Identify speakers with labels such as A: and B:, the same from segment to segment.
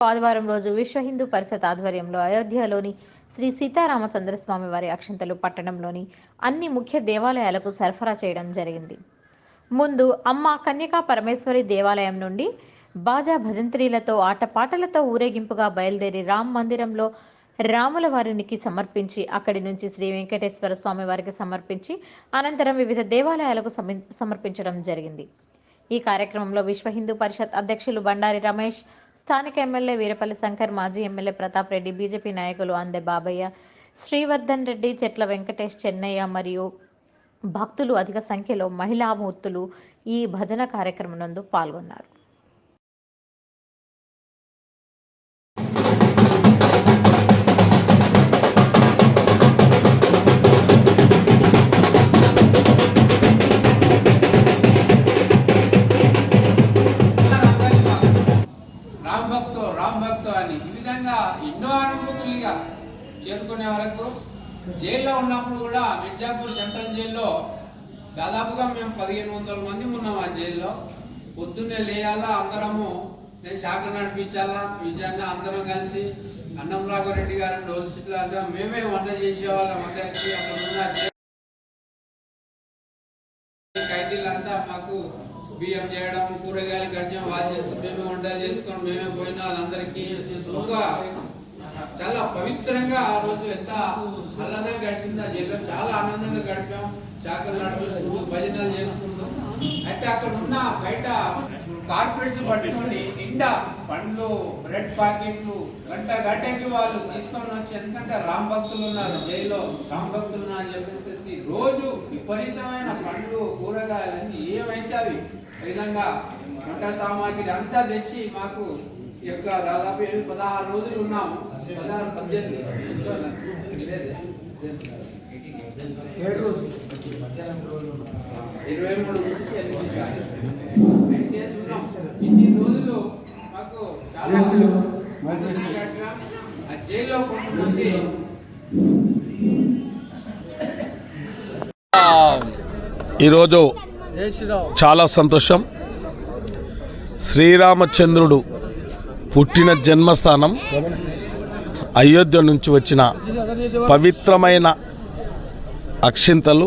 A: ఆదివారం రోజు విశ్వ హిందూ పరిషత్ ఆధ్వర్యంలో అయోధ్యలోని శ్రీ సీతారామచంద్రస్వామి వారి అక్షంతలు పట్టణంలోని అన్ని ముఖ్య దేవాలయాలకు సరఫరా చేయడం జరిగింది. ముందు అమ్మ కన్యకా పరమేశ్వరి దేవాలయం నుండి బాజా భజంత్రీలతో ఆటపాటలతో ఊరేగింపుగా బయలుదేరి రామ్ మందిరంలో రాముల వారికి సమర్పించి అక్కడి నుంచి శ్రీ వెంకటేశ్వర స్వామి వారికి సమర్పించి అనంతరం వివిధ దేవాలయాలకు సమర్పించడం జరిగింది. ఈ కార్యక్రమంలో విశ్వ హిందూ పరిషత్ అధ్యక్షులు బండారి రమేష్ స్థానిక ఎమ్మెల్యే వీరపల్లి శంకర్ మాజీ ఎమ్మెల్యే ప్రతాప్ రెడ్డి బీజేపీ నాయకులు అందె బాబయ్య శ్రీవర్ధన్ రెడ్డి చెట్ల వెంకటేష్ చెన్నయ్య మరియు భక్తులు అధిక సంఖ్యలో మహిళామూర్తులు ఈ భజన కార్యక్రమం నందు పాల్గొన్నారు.
B: జైల్లో ఉన్నప్పుడు కూడా మిర్జాపూర్ సెంట్రల్ జైల్లో దాదాపుగా మేము పదిహేను వందల మంది ఉన్నాం ఆ జైల్లో. పొద్దున్నే లేయాలా అందరము నేను శాఖ నడిపించాలా విజయాన్ని అందరం కలిసి అన్నం రాఘవరెడ్డి గారు డోల్సిట్లా మేమే వంట చేసేవాళ్ళం అందరికీ అక్కడ ఉన్న ఖైదీలంతా మాకు బియ్యం చేయడం కూరగాయలు కట్టడం వాళ్ళు చేసి మేమే వంటలు చేసుకొని మేమే పోయిన వాళ్ళందరికీ ఒక చాలా పవిత్రంగా ఆ రోజు ఎంత ఆహ్లాదంగా గడిచింది ఆ జైల్లో చాలా ఆనందంగా గడిపాం. చాకలు నడుపుకుంటూ భజనలు చేసుకుంటూ. అయితే అక్కడ ఉన్న బయట కార్పొరేట్స్ పట్టుకొని నిండా పండ్లు బ్రెడ్ ప్యాకెట్లు గంట గంటకి వాళ్ళు తీసుకొని వచ్చి ఎందుకంటే రామ్ భక్తులు ఉన్నారు జైల్లో రామ్ భక్తులు ఉన్నారు అని చెప్పేసి రోజు విపరీతమైన పండ్లు కూరగాయలన్నీ ఏమైతే అవి విధంగా వంట సామాగ్రి అంతా తెచ్చి మాకు యొక్క దాదాపు ఎనిమిది పదహారు రోజులు ఉన్నాము. పదహారు పద్దెనిమిది
C: ఏడు
B: ఇరవై మూడు నుంచి. నైన్ డేస్ ఉన్నాం ఇన్ని రోజులు మాకు చాలా. ఆ జైల్లో కొంతమంది
D: ఈరోజు చాలా సంతోషం. శ్రీరామచంద్రుడు పుట్టిన జన్మస్థానం అయోధ్య నుంచి వచ్చిన పవిత్రమైన అక్షింతలు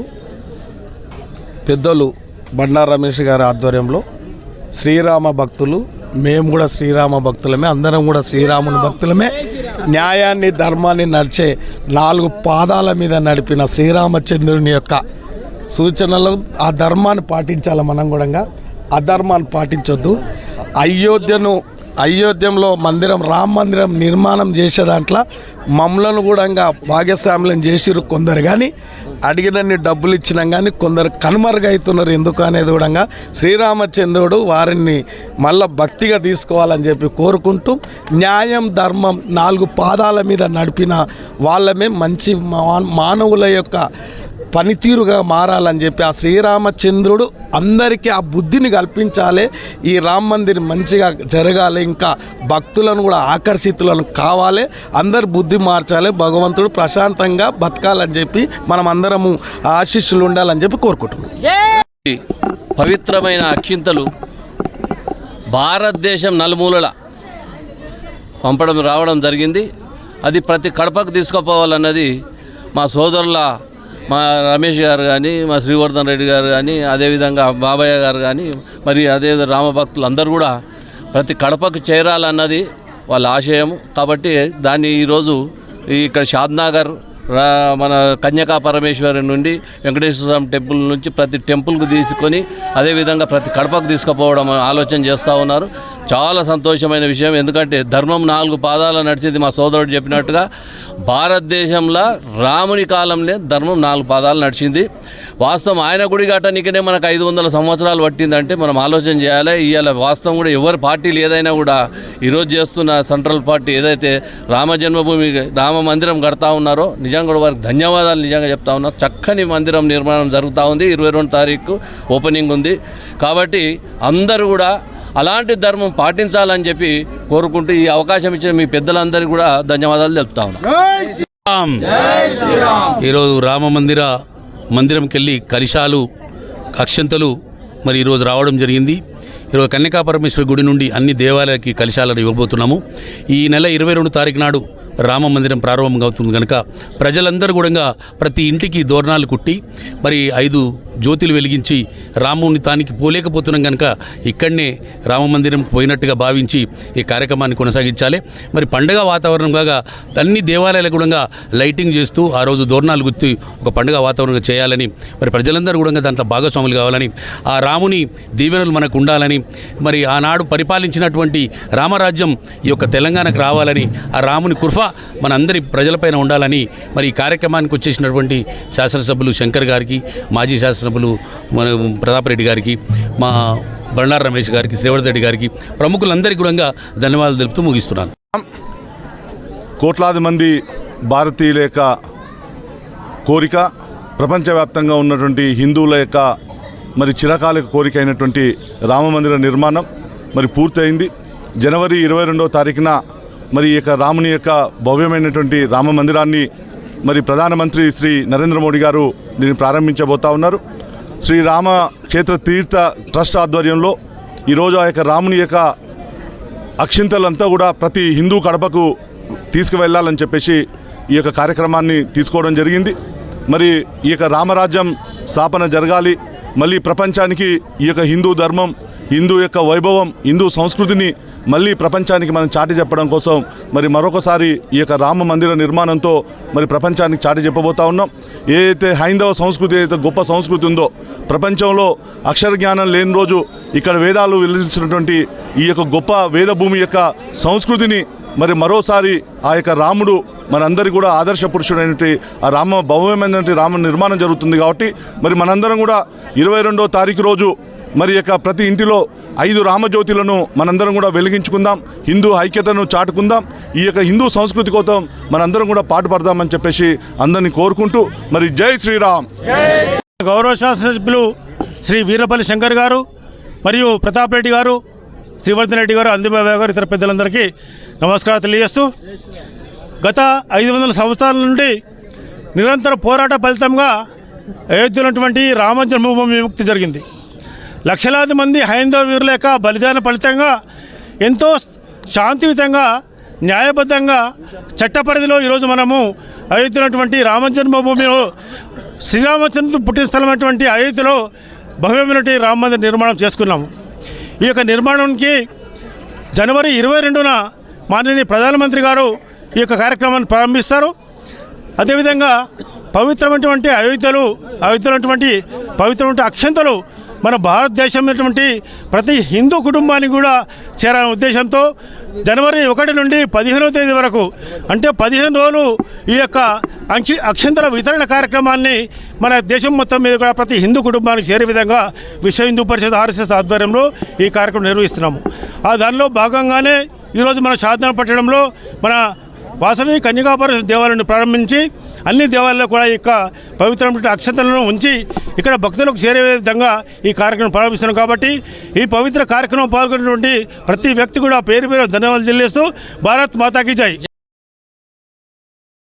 D: పెద్దలు బండారు రమేష్ గారి ఆధ్వర్యంలో శ్రీరామ భక్తులు మేము కూడా శ్రీరామ భక్తులమే అందరం కూడా శ్రీరాముని భక్తులమే. న్యాయాన్ని ధర్మాన్ని నడిచే నాలుగు పాదాల మీద నడిపిన శ్రీరామచంద్రుని యొక్క సూచనలు ఆ ధర్మాన్ని పాటించాలి మనం కూడా అధర్మాన్ని పాటించొద్దు. అయోధ్యను అయోధ్యంలో మందిరం రామ మందిరం నిర్మాణం చేసే దాంట్లో మమ్మలను కూడా భాగస్వామ్యం చేసిరు కొందరు. కానీ అడిగినన్ని డబ్బులు ఇచ్చినాం కానీ కొందరు కనుమరుగైతున్నారు. ఎందుకు అనేది కూడా శ్రీరామచంద్రుడు వారిని మళ్ళా భక్తిగా తీసుకోవాలని చెప్పి కోరుకుంటూ న్యాయం ధర్మం నాలుగు పాదాల మీద నడిపిన వాళ్ళమే మంచి మా- మానవుల యొక్క పనితీరుగా మారాలని చెప్పి ఆ శ్రీరామచంద్రుడు అందరికీ ఆ బుద్ధిని కల్పించాలి. ఈ రామ మందిర్ మంచిగా జరగాలి. ఇంకా భక్తులను కూడా ఆకర్షితులను కావాలి. అందరు బుద్ధి మార్చాలి. భగవంతుడు ప్రశాంతంగా బతకాలని చెప్పి మనం అందరము ఆశీస్సులు ఉండాలని చెప్పి కోరుకుంటున్నాం.
E: పవిత్రమైన అక్షింతలు భారతదేశం నలుమూలల పంపడం రావడం జరిగింది. అది ప్రతి కడపకు తీసుకుపోవాలన్నది మా సోదరుల మా రమేష్ గారు కానీ మా శ్రీవర్ధన్ రెడ్డి గారు కానీ అదేవిధంగా బాబయ్య గారు కానీ మరి అదే రామభక్తులు అందరూ కూడా ప్రతి కడపకు చేరాలన్నది వాళ్ళ ఆశయం కాబట్టి దాన్ని ఈరోజు ఇక్కడ షాద్నగర్ రా మన కన్యకా పరమేశ్వరి నుండి వెంకటేశ్వర స్వామి టెంపుల్ నుంచి ప్రతి టెంపుల్కు తీసుకొని అదేవిధంగా ప్రతి కడపకు తీసుకుపోవడం ఆలోచన చేస్తూ ఉన్నారు. చాలా సంతోషమైన విషయం. ఎందుకంటే ధర్మం నాలుగు పాదాల నడిచింది మా సోదరుడు చెప్పినట్టుగా భారతదేశంలో రాముని కాలంలో ధర్మం నాలుగు పాదాలు నడిచింది. వాస్తవం ఆయన గుడి కట్టడానికనే మనకు ఐదు వందల సంవత్సరాలు పట్టిందంటే మనం ఆలోచన చేయాలి. ఇవాళ వాస్తవం కూడా ఎవరి పార్టీలు ఏదైనా కూడా ఈరోజు చేస్తున్న సెంట్రల్ పార్టీ ఏదైతే రామ జన్మభూమి రామ మందిరం కడతా ఉన్నారో నిజంగా కూడా వారికి ధన్యవాదాలు నిజంగా చెప్తా ఉన్నారు చక్కని మందిరం నిర్మాణం జరుగుతూ ఉంది. ఇరవై రెండు తారీఖు ఓపెనింగ్ ఉంది. కాబట్టి అందరూ కూడా అలాంటి ధర్మం పాటించాలని చెప్పి కోరుకుంటూ ఈ అవకాశం ఇచ్చిన మీ పెద్దలందరికీ కూడా ధన్యవాదాలు చెప్తా ఉన్నాను
F: ఈరోజు రామ మందిర మందిరంకి వెళ్ళి కరిశాలు అక్షంతలు మరి ఈరోజు రావడం జరిగింది. ఈరోజు కన్యకాపరమేశ్వరి గుడి నుండి అన్ని దేవాలయాలకి కలశాలను ఇవ్వబోతున్నాము. ఈ నెల ఇరవై రెండు తారీఖు నాడు రామ మందిరం ప్రారంభం అవుతుంది కనుక ప్రజలందరూ కూడా ప్రతి ఇంటికి దోరణాలు కుట్టి మరి ఐదు జ్యోతులు వెలిగించి రాముని తానికి పోలేకపోతున్నాం కనుక ఇక్కడనే రామ మందిరం పోయినట్టుగా భావించి ఈ కార్యక్రమాన్ని కొనసాగించాలి. మరి పండగ వాతావరణం కాగా అన్ని దేవాలయాలకు కూడా లైటింగ్ చేస్తూ ఆ రోజు దోరణాలు గుర్తి ఒక పండుగ వాతావరణంగా చేయాలని మరి ప్రజలందరూ కూడా దాంట్లో భాగస్వాములు కావాలని ఆ రాముని దీవెనలు మనకు ఉండాలని మరి ఆనాడు పరిపాలించినటువంటి రామరాజ్యం ఈ యొక్క తెలంగాణకు రావాలని ఆ రాముని కృప మన అందరి ప్రజలపైన ఉండాలని మరి ఈ కార్యక్రమానికి వచ్చేసినటువంటి శాసనసభ్యులు శంకర్ గారికి మాజీ శాసనసభ్యులు మన ప్రతాప్ రెడ్డి గారికి మా బండారు రమేష్ గారికి శ్రీవర్ధ రెడ్డి గారికి ప్రముఖులందరికీ కూడా ధన్యవాదాలు తెలుపుతూ ముగిస్తున్నాను.
G: కోట్లాది మంది భారతీయుల యొక్క కోరిక ప్రపంచవ్యాప్తంగా ఉన్నటువంటి హిందువుల యొక్క మరి చిరకాలిక కోరిక అయినటువంటి రామమందిర నిర్మాణం మరి పూర్తయింది. జనవరి ఇరవై రెండవ తారీఖున మరి ఈ యొక్క రాముని యొక్క భవ్యమైనటువంటి రామ మందిరాన్ని మరి ప్రధానమంత్రి శ్రీ నరేంద్ర మోడీ గారు దీన్ని ప్రారంభించబోతా ఉన్నారు. శ్రీ రామ క్షేత్ర తీర్థ ట్రస్ట్ ఆధ్వర్యంలో ఈరోజు ఆ యొక్క రాముని యొక్క అక్షింతలంతా కూడా ప్రతి హిందూ కడపకు తీసుకువెళ్ళాలని చెప్పేసి ఈ యొక్క కార్యక్రమాన్ని తీసుకోవడం జరిగింది. మరి ఈ యొక్క రామరాజ్యం స్థాపన జరగాలి. మళ్ళీ ప్రపంచానికి ఈ యొక్క హిందూ ధర్మం హిందూ యొక్క వైభవం హిందూ సంస్కృతిని మళ్ళీ ప్రపంచానికి మనం చాటి చెప్పడం కోసం మరి మరొకసారి ఈ యొక్క రామ మందిర నిర్మాణంతో మరి ప్రపంచానికి చాటి చెప్పబోతా ఉన్నాం. ఏదైతే హైందవ సంస్కృతి అయితే గొప్ప సంస్కృతి ఉందో ప్రపంచంలో అక్షర జ్ఞానం లేని రోజు ఇక్కడ వేదాలు వెలిసినటువంటి ఈ యొక్క గొప్ప వేదభూమి యొక్క సంస్కృతిని మరి మరోసారి ఆ యొక్క రాముడు మనందరి కూడా ఆదర్శ పురుషుడైనటువంటి ఆ రామ భవ్యమైనటువంటి రామ నిర్మాణం జరుగుతుంది కాబట్టి మరి మనందరం కూడా ఇరవై రెండో తారీఖు రోజు మరి యొక్క ప్రతి ఇంటిలో ఐదు రామజ్యోతులను మనందరం కూడా వెలిగించుకుందాం హిందూ ఐక్యతను చాటుకుందాం ఈ యొక్క హిందూ సంస్కృతి కోసం మనందరం కూడా పాటుపడదామని చెప్పేసి అందరినీ కోరుకుంటూ మరి జై శ్రీరామ్.
H: గౌరవ శాసనసభ్యులు శ్రీ వీరపల్లి శంకర్ గారు మరియు ప్రతాప్ రెడ్డి గారు శ్రీవర్ధన్ రెడ్డి గారు అందిబాబు గారు ఇతర పెద్దలందరికీ నమస్కారం తెలియజేస్తూ గత ఐదు వందల సంవత్సరాల నుండి నిరంతర పోరాట ఫలితంగా అయోధ్యలో ఉన్నటువంటి రామ జన్మభూమి విముక్తి జరిగింది. లక్షలాది మంది హైందవ వీరుల యొక్క బలిదాన ఫలితంగా ఎంతో శాంతియుతంగా న్యాయబద్ధంగా చట్ట పరిధిలో ఈరోజు మనము అయోధ్యనటువంటి రామ జన్మభూమిలో శ్రీరామచంద్రుడు పుట్టిన స్థలమైనటువంటి అయోధ్యలో భవ్యమైనటువంటి రామ మందిర నిర్మాణం చేసుకున్నాము. ఈ యొక్క నిర్మాణానికి జనవరి ఇరవై రెండున మాననీయ ప్రధానమంత్రి గారు ఈ యొక్క కార్యక్రమాన్ని ప్రారంభిస్తారు. అదేవిధంగా పవిత్రమైనటువంటి అయోధ్యలు అయోధ్యమైనటువంటి పవిత్రమైన అక్షంతలు మన భారతదేశంలోటువంటి ప్రతి హిందూ కుటుంబానికి కూడా చేరాలనే ఉద్దేశంతో జనవరి ఒకటి నుండి పదిహేనవ తేదీ వరకు అంటే పదిహేను రోజులు ఈ యొక్క అంక్షి అక్షంతల వితరణ కార్యక్రమాన్ని మన దేశం మొత్తం మీద కూడా ప్రతి హిందూ కుటుంబానికి చేరే విధంగా విశ్వ హిందూ పరిషత్ ఆర్ఎస్ఎస్ ఆధ్వర్యంలో ఈ కార్యక్రమం నిర్వహిస్తున్నాము. ఆ దానిలో భాగంగానే ఈరోజు మన సాధన పట్టడంలో మన వాసవి కన్యకాపుర దేవాలయాన్ని ప్రారంభించి అన్ని దేవాలయాల్లో కూడా ఈ యొక్క పవిత్రమైన అక్షంతలను ఉంచి ఇక్కడ భక్తులకు చేరే విధంగా ఈ కార్యక్రమం ప్రారంభిస్తున్నాం కాబట్టి ఈ పవిత్ర కార్యక్రమం పాల్గొన్నటువంటి ప్రతి వ్యక్తి కూడా పేరు పేరు ధన్యవాదాలు తెలియజేస్తూ భారత్ మాతాకి జై.